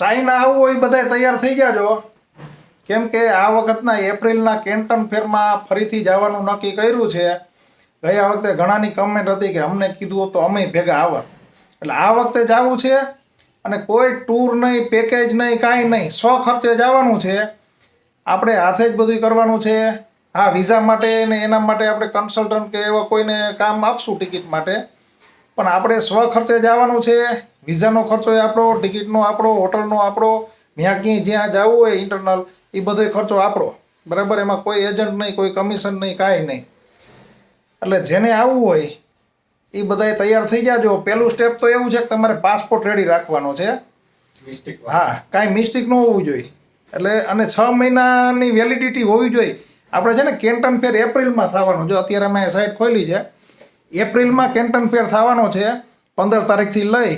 China આવવું હોય બધાય તૈયાર થઈ જાજો કેમ કે આ વખતના એપ્રિલના કેન્ટન ફેરમાં ફરીથી જવાનું નક્કી કર્યું છે. ગયા વખતે ઘણાની કમેન્ટ હતી કે અમને કીધું તો અમે ભેગા આવત. એટલે આ વખતે જવું છે અને કોઈ ટૂર નહીં પેકેજ નહીં, કાંઈ નહીં સો ખર્ચે જવાનું છે. આપણે હાથે જ બધું કરવાનું છે. હા વિઝા માટે ને એના માટે આપણે કન્સલ્ટન્ટ કે એવા કોઈને કામ આપશું ટિકિટ માટે. પણ આપણે સ્વ ખર્ચે જવાનું છે. વિઝાનો ખર્ચો એ આપણો ટિકિટનો આપણો હોટલનો આપણો ત્યાં ક્યાંય જ્યાં જવું હોય ઇન્ટરનલ એ બધો ખર્ચો આપણો. બરાબર? એમાં કોઈ એજન્ટ નહીં કોઈ કમિશન નહીં કાંઈ નહીં. એટલે જેને આવવું હોય એ બધાય તૈયાર થઈ જાજો. પહેલું સ્ટેપ તો એવું છે કે તમારે પાસપોર્ટ રેડી રાખવાનો છે. મિસ્ટેક હા કાંઈ મિસ્ટેક ન હોવું જોઈએ. એટલે અને છ મહિનાની વેલિડિટી હોવી જોઈએ. આપણે છે ને કેન્ટન ફેર એપ્રિલમાં થવાનો. જો અત્યારે મેં સાઇટ ખોલી છે એપ્રિલમાં કેન્ટન ફેર થવાનો છે પંદર તારીખથી લઈ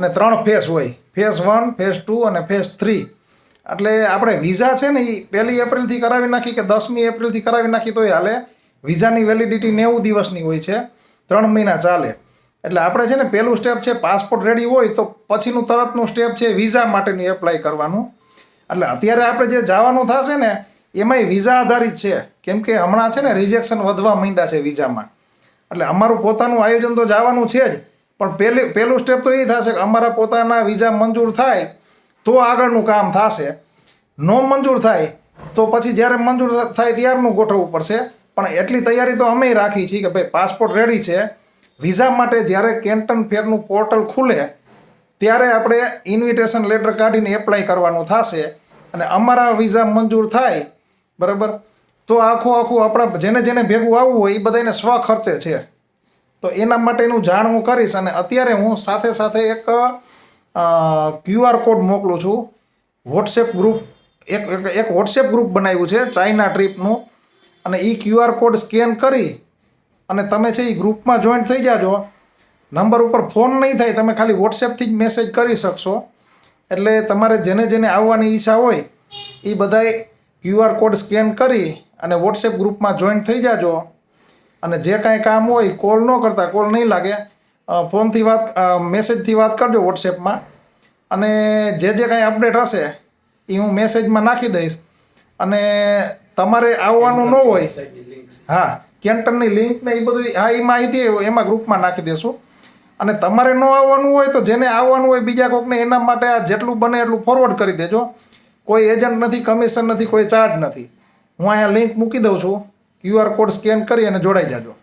અને ત્રણ ફેસ હોય. ફેસ વન ફેસ ટુ અને ફેસ થ્રી. એટલે આપણે વિઝા છે ને એ પહેલી એપ્રિલથી કરાવી નાખી કે દસમી એપ્રિલથી કરાવી નાખી તોય હાલે. વિઝાની વેલિડિટી નેવું દિવસની હોય છે. ત્રણ મહિના ચાલે. એટલે આપણે છે ને પહેલું સ્ટેપ છે પાસપોર્ટ રેડી હોય તો પછીનું તરતનું સ્ટેપ છે વિઝા માટેની એપ્લાય કરવાનું. એટલે અત્યારે આપણે જે જવાનું થશે ને, એમાંય વિઝા આધારિત છે. કેમ કે હમણાં છે ને રિજેક્શન વધવા માંડ્યા છે વિઝામાં. એટલે અમારું પોતાનું આયોજન તો જવાનું છે જ. પણ પહેલી, પહેલું સ્ટેપ તો એ થશે કે અમારા પોતાના વિઝા મંજૂર થાય તો આગળનું કામ થશે. નો મંજૂર થાય તો પછી જ્યારે મંજૂર થાય ત્યારનું ગોઠવવું પડશે. પણ એટલી તૈયારી તો અમે રાખી છીએ કે ભાઈ પાસપોર્ટ રેડી છે. વિઝા માટે જ્યારે કેન્ટન ફેરનું પોર્ટલ ખુલે, ત્યારે આપણે ઇન્વિટેશન લેટર કાઢીને એપ્લાય કરવાનું થશે. અને અમારા વિઝા મંજૂર થાય, બરાબર? તો આખું આખું આપણા જેને જેને ભેગું આવવું હોય એ બધાને સ્વ ખર્ચે છે. તો એના માટેનું જાણ હું કરીશ અને અત્યારે હું સાથે સાથે એક ક્યુઆર કોડ મોકલું છું. વોટ્સએપ ગ્રુપ એક, એક- વોટ્સએપ ગ્રુપ બનાવ્યું છે ચાઇના ટ્રીપનું અને એ ક્યુઆર કોડ સ્કેન કરી અને તમે છે એ ગ્રુપમાં જોઈન્ટ થઈ જાજો. નંબર ઉપર ફોન નહીં થાય, તમે ખાલી વોટ્સએપથી જ મેસેજ કરી શકશો. એટલે તમારે જેને જેને આવવાની ઈચ્છા હોય એ બધાએ ક્યુઆર કોડ સ્કેન કરી અને વોટ્સએપ ગ્રુપમાં જોઈન્ટ થઈ જાજો. અને જે કાંઈ કામ હોય કોલ ન કરતા કોલ નહીં લાગે. ફોનથી વાત મેસેજથી વાત કરજો વોટ્સએપમાં અને જે જે કાંઈ અપડેટ હશે એ હું મેસેજમાં નાખી દઈશ. અને તમારે આવવાનું ન હોય, હા કેન્ટનની લિંક ને એ બધું, હા એ માહિતી એમાં ગ્રુપમાં નાખી દેશું. અને તમારે ન આવવાનું હોય તો જેને આવવાનું હોય બીજા કોકને, એના માટે આ જેટલું બને એટલું ફોરવર્ડ કરી દેજો. કોઈ એજન્ટ નથી કમિશન નથી, કોઈ ચાર્જ નથી. હું અહીંયા લિંક મૂકી દઉં છું. ક્યુઆર કોડ સ્કેન કરી અને જોડાઈ જાજો.